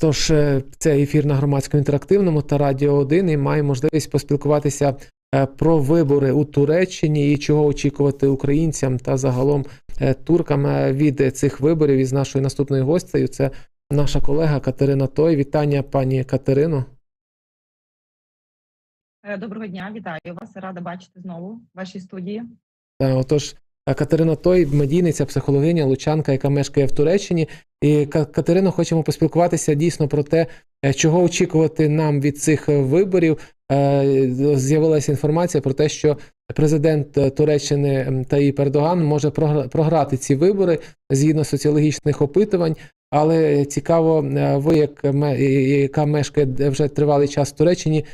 Тож е, це ефір на громадському інтерактивному та Радіо 1 і має можливість поспілкуватися е, про вибори у Туреччині і чого очікувати українцям та загалом е, туркам від цих виборів із нашою наступною гостею. Це наша колега Катерина Той. Вітання, пані Катерино. Доброго дня, вітаю вас. Рада бачити знову в вашій студії. Отож, Катерина Той, медійниця, психологиня, лучанка, яка мешкає в Туреччині. І Ка- Катерино, хочемо поспілкуватися дійсно про те, е, чого очікувати нам від цих е, виборів. Е, З'явилася інформація про те, що президент Туреччини Таїп Ердоган може програти ці вибори згідно соціологічних опитувань. Але цікаво, ви, як яка мешкає вже тривалий час в Туреччині,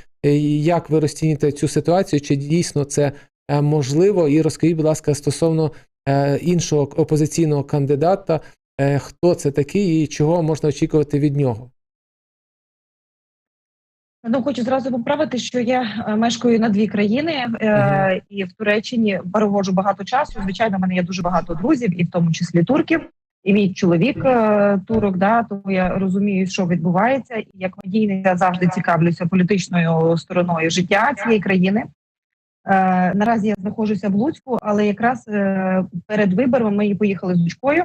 як ви розцінюєте цю ситуацію? Чи дійсно це можливо? І розкажіть, будь ласка, стосовно е, іншого опозиційного кандидата, е, хто це такий і чого можна очікувати від нього? Ну, хочу зразу поправити, що я е, мешкаю на дві країни е, і в Туреччині проводжу багато часу. Звичайно, в мене є дуже багато друзів, і в тому числі турків. І мій чоловік е, турок, да, тому я розумію, що відбувається, і як медійниця завжди цікавлюся політичною стороною життя цієї країни. Е, наразі я знаходжуся в Луцьку, але якраз е, перед виборами ми поїхали з дочкою,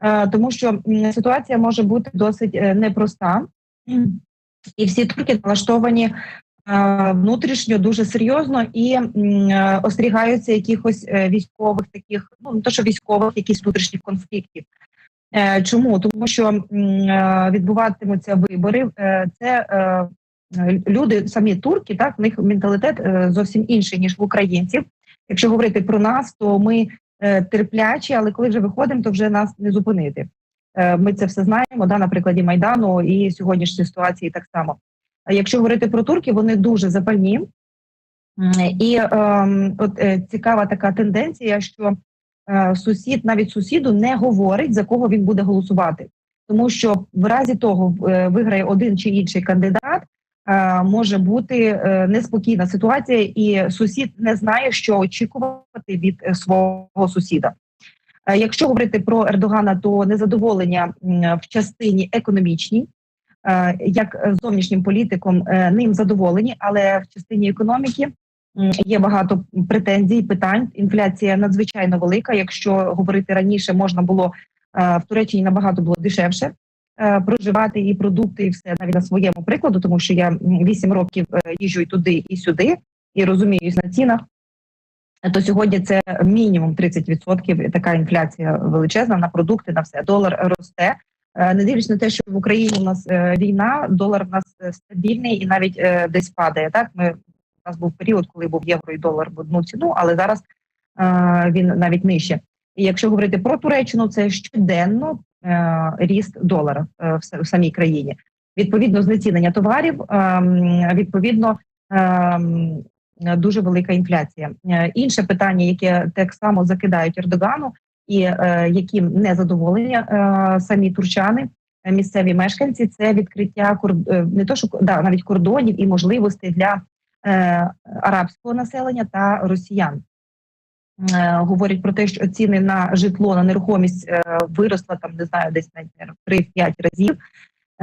е, тому що ситуація може бути досить непроста. І всі турки налаштовані внутрішньо дуже серйозно і остерігаються якихось військових таких, ну не то що військових, якісь внутрішніх конфліктів. Чому? Тому що відбуватимуться вибори. Це люди, самі турки, так в них менталітет е, зовсім інший ніж в українців. Якщо говорити про нас, то ми е, терплячі, але коли вже виходимо, то вже нас не зупинити. Е, Ми це все знаємо, да, на прикладі Майдану і сьогоднішньої ситуації так само. Якщо говорити про турків, вони дуже запальні. І ем, от е, цікава така тенденція, що е, сусід, навіть сусіду, не говорить, за кого він буде голосувати. Тому що в разі того е, виграє один чи інший кандидат, е, може бути е, неспокійна ситуація, і сусід не знає, що очікувати від е, свого сусіда. Е, Якщо говорити про Ердогана, то незадоволення в частині економічній, е, як зовнішнім політиком, е, ним задоволені, але в частині економіки є багато претензій, питань. Інфляція надзвичайно велика. Якщо говорити раніше, можна було е, в Туреччині набагато було дешевше е, проживати і продукти, і все навіть на своєму прикладу, тому що я 8 років е, їжджу і туди, і сюди, і розуміюсь на цінах то сьогодні це мінімум 30% така інфляція величезна на продукти, на все. Долар росте. Е, Не дивлячись на те, що в Україні у нас е, війна, долар в нас е, стабільний і навіть е, десь падає. Так ми у нас був період, коли був євро і долар в одну ціну, але зараз е, він навіть нижче. І якщо говорити про Туреччину, це щоденно е, ріст долара е, в, самій країні. Відповідно, знецінення товарів, ем, відповідно. ем, дуже велика інфляція. Е, Інше питання, яке так само закидають Ердогану, і е, яким не задоволені е, самі турчани, е, місцеві мешканці, це відкриття е, не то, що да, навіть кордонів і можливостей для е, арабського населення та росіян. Е, говорять про те, що ціни на житло на нерухомість е, виросла там, не знаю, десь в 3-5 разів.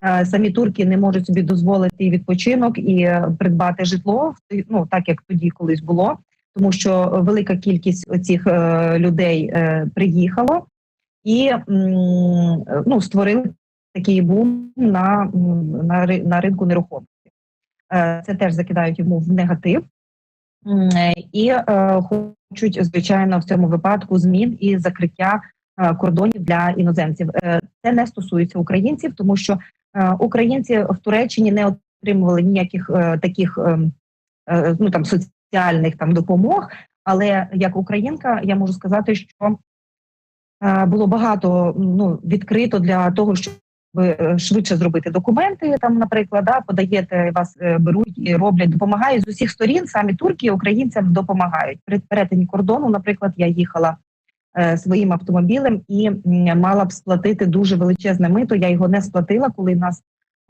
Е, Самі турки не можуть собі дозволити відпочинок і придбати житло ну так як тоді колись було, тому що велика кількість оцих е, людей приїхало і ну створили такий бум на, на, на ринку нерухомості. Це теж закидають йому в негатив. Е, І е, хочуть, звичайно, в цьому випадку змін і закриття е, кордонів для іноземців. Це не стосується українців, тому що українці в Туреччині не отримували ніяких таких ну там соціальних там допомог. Але як українка, я можу сказати, що було багато ну відкрито для того, щоб е, швидше зробити документи. Там, наприклад, да, подаєте вас е, беруть і роблять, допомагають з усіх сторін. Самі турки українцям допомагають. При перетині кордону, наприклад, я їхала е, своїм автомобілем і мала б сплатити дуже величезне мито. Я його не сплатила, коли нас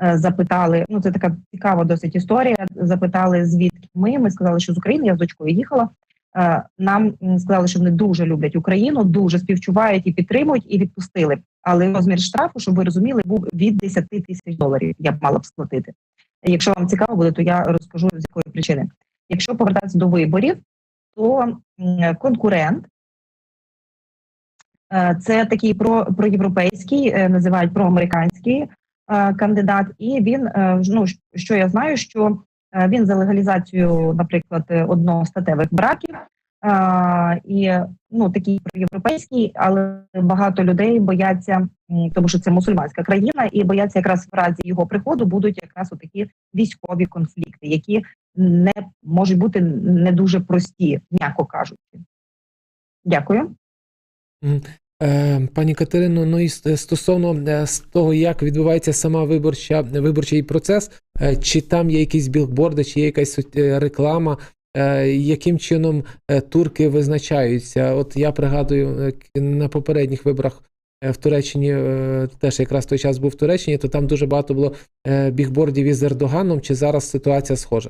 е, запитали. Ну це така цікава досить історія. Запитали звідки ми. Ми сказали, що з України я з дочкою їхала. Е, Нам сказали, що вони дуже люблять Україну, дуже співчувають і підтримують, і відпустили. але розмір штрафу, щоб ви розуміли, був від 10 тисяч доларів. Я б мала б сплатити. Якщо вам цікаво буде, то я розкажу з якої причини. Якщо повертатися до виборів, то конкурент е, це такий про, проєвропейський, е, називають проамериканський кандидат, і він ну що я знаю, що він за легалізацію, наприклад, е, одностатевих браків. е, І ну такий проєвропейський, але багато людей бояться, тому що це мусульманська країна, і бояться якраз в разі його приходу будуть якраз такі військові конфлікти, які не можуть бути не дуже прості, м'яко кажучи. Дякую. Е, Пані Катерино, ну і стосовно е, того, як відбувається сама виборча виборчий процес, е, чи там є якісь білборди, чи є якась е, реклама, е, яким чином е, турки визначаються? От я пригадую е, на попередніх виборах е, в Туреччині, е, теж якраз той час був в Туреччині, то там дуже багато було е, бігбордів із Ердоганом. Чи зараз ситуація схожа?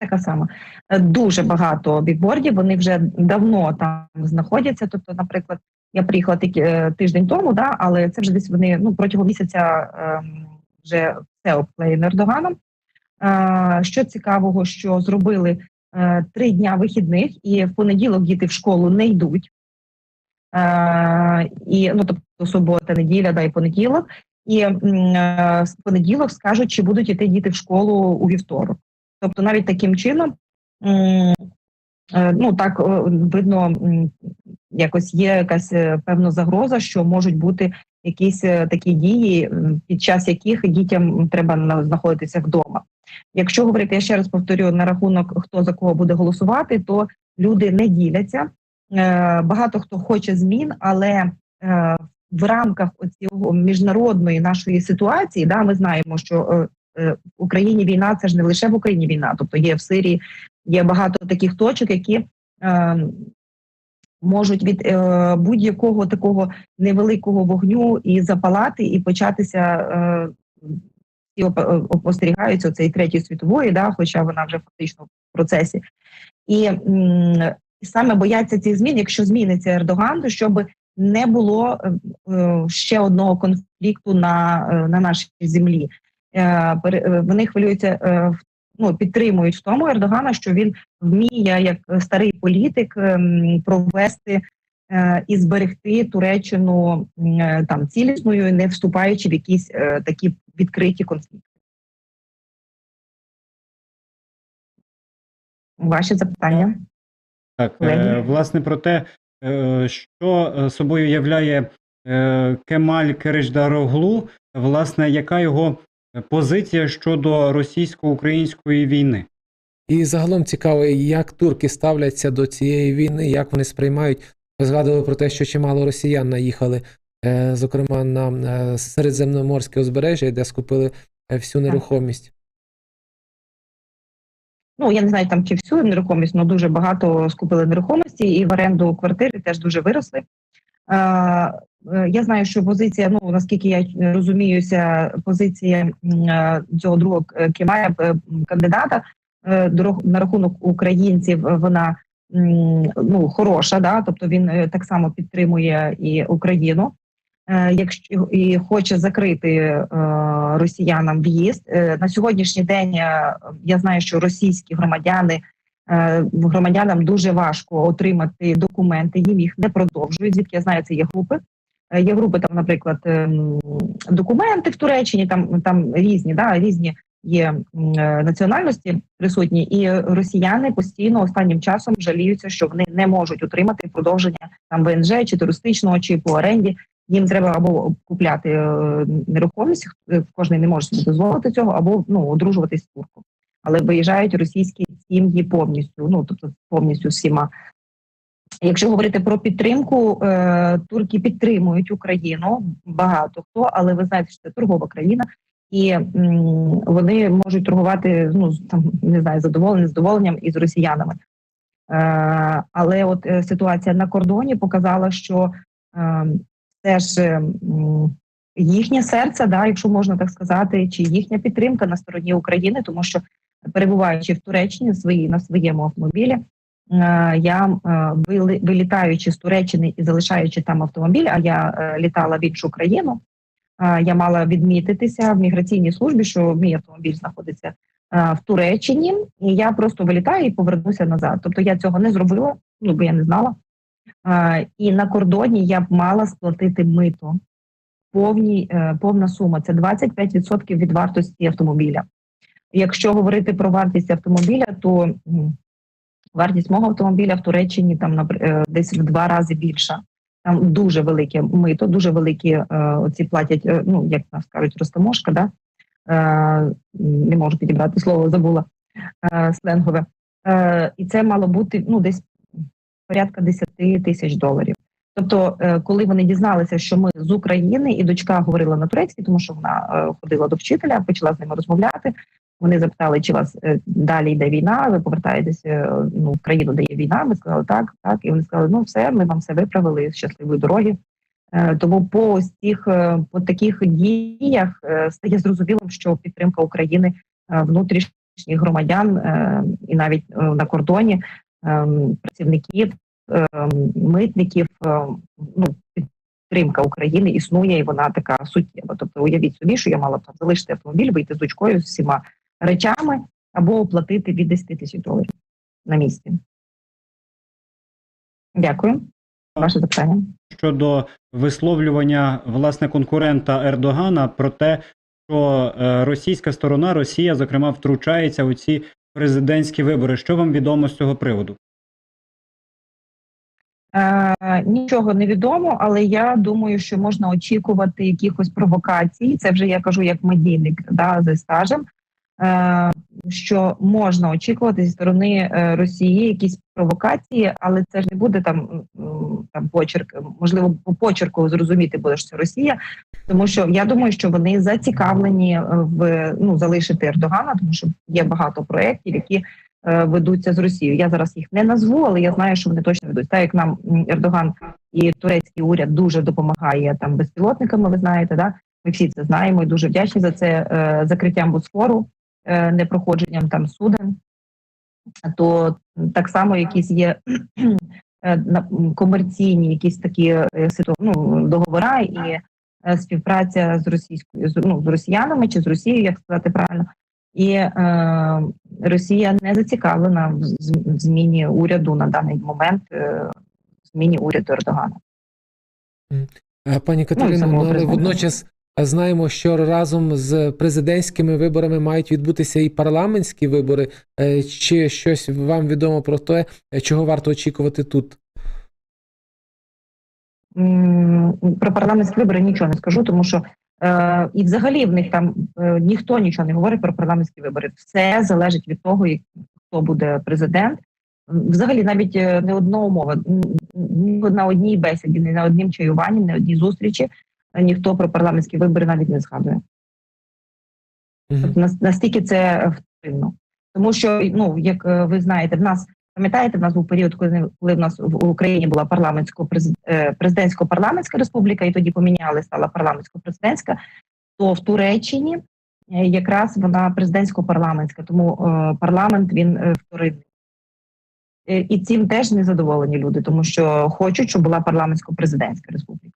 Така сама Е, дуже багато бікбордів. Вони вже давно там знаходяться. Тобто, наприклад, я приїхала тільки е, тиждень тому, да, але це вже десь вони ну протягом місяця ем, вже все обклеєно Ердоганом. Е, що цікавого, що зробили три дня вихідних, і в понеділок діти в школу не йдуть. І ну тобто субота, неділя, да і понеділок. І е, понеділок скажуть, чи будуть іти діти в школу у вівторок. Тобто, навіть таким чином, е, ну так видно, якось є якась е, певна загроза, що можуть бути якісь е, такі дії, під час яких дітям треба на- знаходитися вдома. Якщо говорити, я ще раз повторю на рахунок, хто за кого буде голосувати, то люди не діляться. Багато хто хоче змін, але в рамках оцього міжнародної нашої ситуації, да, ми знаємо, що в Україні війна це ж не лише в Україні війна, тобто є в Сирії, є багато таких точок, які е, можуть від е, будь-якого такого невеликого вогню і запалати, і початися. Е, і оп- оп- остерігаються цієї третьої світової, да, хоча вона вже фактично в процесі. І м, саме бояться цих змін, якщо зміниться Ердоган, то щоб не було е, е, ще одного конфлікту на, е, на нашій землі. Е, е, Вони хвилюються, е, ну, підтримують в тому Ердогана, що він вміє, як старий політик, ем, провести і зберегти Туреччину там цілісною, не вступаючи в якісь е, такі відкриті конфлікти. Ваші запитання? Так, е, власне про те, е, що собою являє е, Кемаль Кереждароглу, власне, яка його позиція щодо російсько-української війни? І загалом цікаво, як турки ставляться до цієї війни, як вони сприймають. Ви згадували про те, що чимало росіян наїхали, е, зокрема на е, середземноморське узбережжя, де скупили е, всю нерухомість. Ну я не знаю там чи всю нерухомість, але дуже багато скупили нерухомості і в оренду квартири теж дуже виросли. Е, я знаю, що позиція, ну наскільки я розуміюся, позиція е, цього другого Кемая е, кандидата на рахунок українців, вона ну хороша, да, тобто він так само підтримує і Україну. Якщо і хоче закрити росіянам в'їзд на сьогоднішній день, я знаю, що російські громадяни громадянам дуже важко отримати документи. Їм їх не продовжують. Звідки я знаю, це є групи. Е, Є групи там, наприклад, ем, документи в Туреччині, там там різні, да, різні є е, національності присутні, і росіяни постійно останнім часом жаліються, що вони не можуть отримати продовження там ВНЖ чи туристичного, чи по оренді. Їм треба або купляти е, нерухомість, е, кожен не може собі дозволити цього, або ну одружуватись з турком. Але виїжджають російські сім'ї повністю, ну тобто повністю всіма. Якщо говорити про підтримку, е, турки підтримують Україну багато хто, але ви знаєте, що це торгова країна, і вони можуть торгувати ну з- там не знаю, задоволенням, задоволенням із росіянами. Е, але от е, ситуація на кордоні показала, що е, теж е, їхнє серце, да, якщо можна так сказати, чи їхня підтримка на стороні України, тому що перебуваючи в Туреччині свої на своєму автомобілі, я е, вилітаючи з Туреччини і залишаючи там автомобіль, а я е, літала в іншу країну. е, Я мала відмітитися в міграційній службі, що мій автомобіль знаходиться е, в Туреччині, і я просто вилітаю і повернуся назад. Тобто я цього не зробила, ну бо я не знала. Е, І на кордоні я б мала сплатити мито. Повні, е, повна сума це 25% від вартості автомобіля. Якщо говорити про вартість автомобіля, то вартість мого автомобіля в Туреччині там е, десь в два рази більша. Там дуже велике мито, дуже великі е, оці платять, е, ну як нас кажуть, розтаможка, да? не можу підібрати слово, забула сленгове. І це мало бути ну, десь порядка 10 тисяч доларів. Тобто, коли вони дізналися, що ми з України, і дочка говорила на турецькій, тому що вона ходила до вчителя, почала з ними розмовляти. Вони запитали, чи вас е, далі йде війна, ви повертаєтеся е, ну, в країну, де є війна. Ми сказали так, так. І вони сказали, ну все, ми вам все виправили щасливої дороги. Е, Тому по ось цих по таких діях стає зрозумілим, що підтримка України внутрішніх громадян і навіть на кордоні працівників, митників, ну підтримка України існує, і вона така суттєва. Тобто, уявіть собі, що я мала там залишити автомобіль, вийти з дочкою з всіма речами або оплатити від 10 тисяч доларів на місці. Дякую. Ваше запитання. щодо висловлювання власне конкурента Ердогана про те, що е, російська сторона, Росія, зокрема, втручається у ці президентські вибори. Що вам відомо з цього приводу? Е, нічого не відомо, але я думаю, що можна очікувати якихось провокацій. Це вже я кажу як медійник да, зі стажем. Е, що можна очікувати зі сторони е, Росії якісь провокації, але це ж не буде там, там почерк. Можливо, по почерку зрозуміти буде, що це Росія, тому що я думаю, що вони зацікавлені е, в ну залишити Ердогана, тому що є багато проєктів, які ведуться з Росією. Я зараз їх не назву, але я знаю, що вони точно ведуть. Так як нам Ердоган і турецький уряд дуже допомагає там безпілотниками. Ви знаєте, да ми всі це знаємо і дуже вдячні за це закриттям Босфору, непроходженням там суден. То так само якісь є е, комерційні якісь такі е, ну, договори і е, співпраця з російською з, ну, з росіянами чи з Росією, як сказати правильно. І е, Росія не зацікавлена в зміні уряду на даний момент, е, зміні уряду Ердогана. Е, Пані Катерино, самого ну, але водночас е, знаємо, що разом з президентськими виборами мають відбутися і парламентські вибори. Е, Чи щось вам відомо про те, чого варто очікувати тут? Про парламентські вибори нічого не скажу, тому що е, і взагалі в них там е, ніхто нічого не говорить про парламентські вибори. Все залежить від того, хто буде президент. Взагалі, навіть е, не одна умова ні на одній бесіді, ні на однім чаюванні, ні на одній зустрічі ніхто про парламентські вибори навіть не згадує. Тобто настільки це втримно. Тому що, ну як е, ви знаєте, в нас пам'ятаєте, в нас був період, коли, в нас в Україні була парламентсько президентсько-парламентська республіка, і тоді поміняли, стала парламентсько-президентська. То в Туреччині е, якраз вона президентсько-парламентська, тому е, парламент він е, вторинний. Е, І цим теж не задоволені люди, тому що хочуть, щоб була парламентсько-президентська республіка.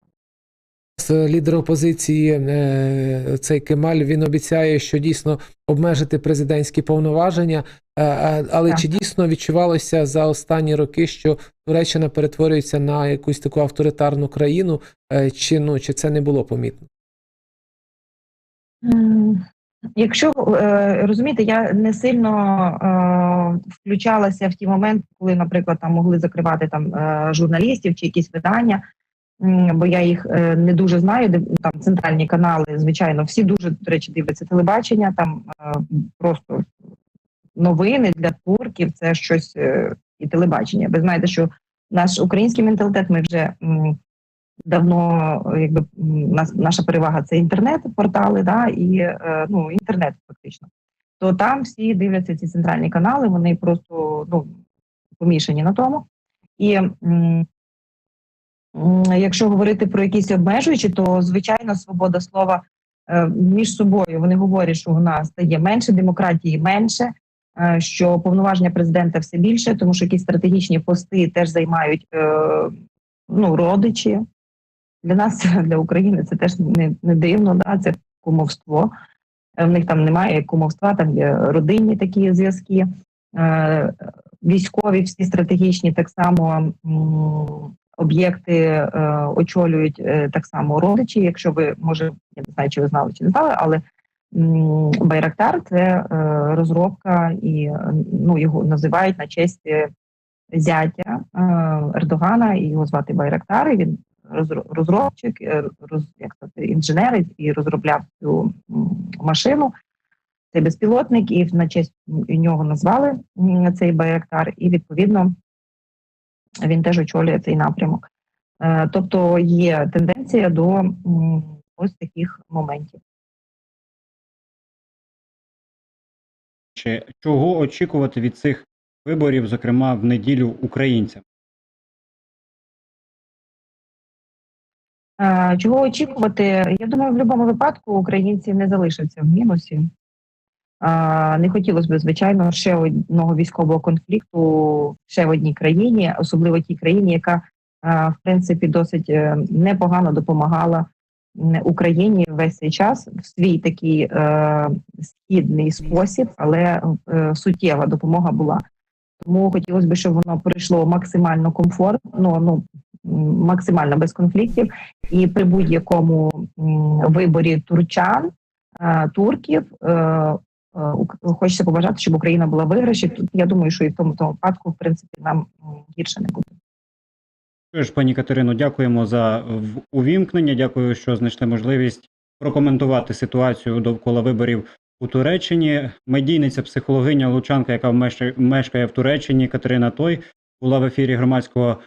Лідер опозиції е, цей Кемаль він обіцяє, що дійсно обмежити президентські повноваження. Е, е, Але Так. чи дійсно відчувалося за останні роки, що Туреччина перетворюється на якусь таку авторитарну країну, чи ну чи це не було помітно? Якщо розумієте, я не сильно е, включалася в ті моменти, коли, наприклад, там могли закривати там журналістів чи якісь видання, бо я їх е, не дуже знаю. Там центральні канали, звичайно, всі дуже до речі дивляться телебачення. Там е, просто новини для турків це щось е, і телебачення. Ви знаєте, що наш український менталітет ми вже давно, якби нас наша перевага це інтернет-портали, да, і ну інтернет фактично. То там всі дивляться ці центральні канали, вони просто ну помішані на тому. І якщо говорити про якісь обмежуючі, то звичайно свобода слова е, між собою вони говорять, що у нас стає менше демократії, менше. е, що повноваження президента все більше, тому що якісь стратегічні пости теж займають е, ну, родичі. Для нас, для України, це теж не, не дивно, да? це кумовство. В них там немає кумовства, там є родинні такі зв'язки. Військові всі стратегічні так само об'єкти е, очолюють е, так само родичі. Якщо ви може, я не знаю, чи ви знали чи не знали, але Байрактар це е, розробка і ну його називають на честь зятя Ердогана, його звати Байрактар. І він розро- розробчик, роз, як сказати, інженер і розробляв цю машину. Цей безпілотник, і на честь нього назвали цей Байрактар, і відповідно він теж очолює цей напрямок. Е, Тобто є тенденція до ось таких моментів. Чого очікувати від цих виборів, зокрема в неділю українцям? Е, Чого очікувати? Я думаю, в будь-якому випадку українці не залишаться в мінусі. Е, Не хотілося б, звичайно, ще одного військового конфлікту ще в одній країні, особливо тій країні, яка е, в принципі досить е, непогано допомагала Україні весь цей час в свій такий е, східний спосіб, але е, суттєва допомога була. Тому хотілося б, щоб воно пройшло максимально комфортно, ну максимально без конфліктів, і при будь-якому виборі турчан, е, турків. Е, Хочеться побажати, щоб Україна була виграші. Тут я думаю, що і в тому тому випадку, в принципі, нам гірше не буде. Що ж, пані Катерино, дякуємо за увімкнення. Дякую, що знайшли можливість прокоментувати ситуацію довкола виборів у Туреччині. Медійниця, психологиня Лучанка, яка мешкає в Туреччині, Катерина Той, була в ефірі громадського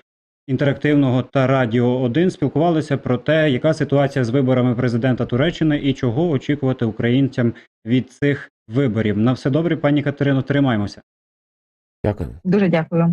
інтерактивного та радіо 1. Спілкувалися про те, яка ситуація з виборами президента Туреччини і чого очікувати українцям від цих виборів. На все добре, пані Катерино, тримаємося. Дякую. Дуже дякую.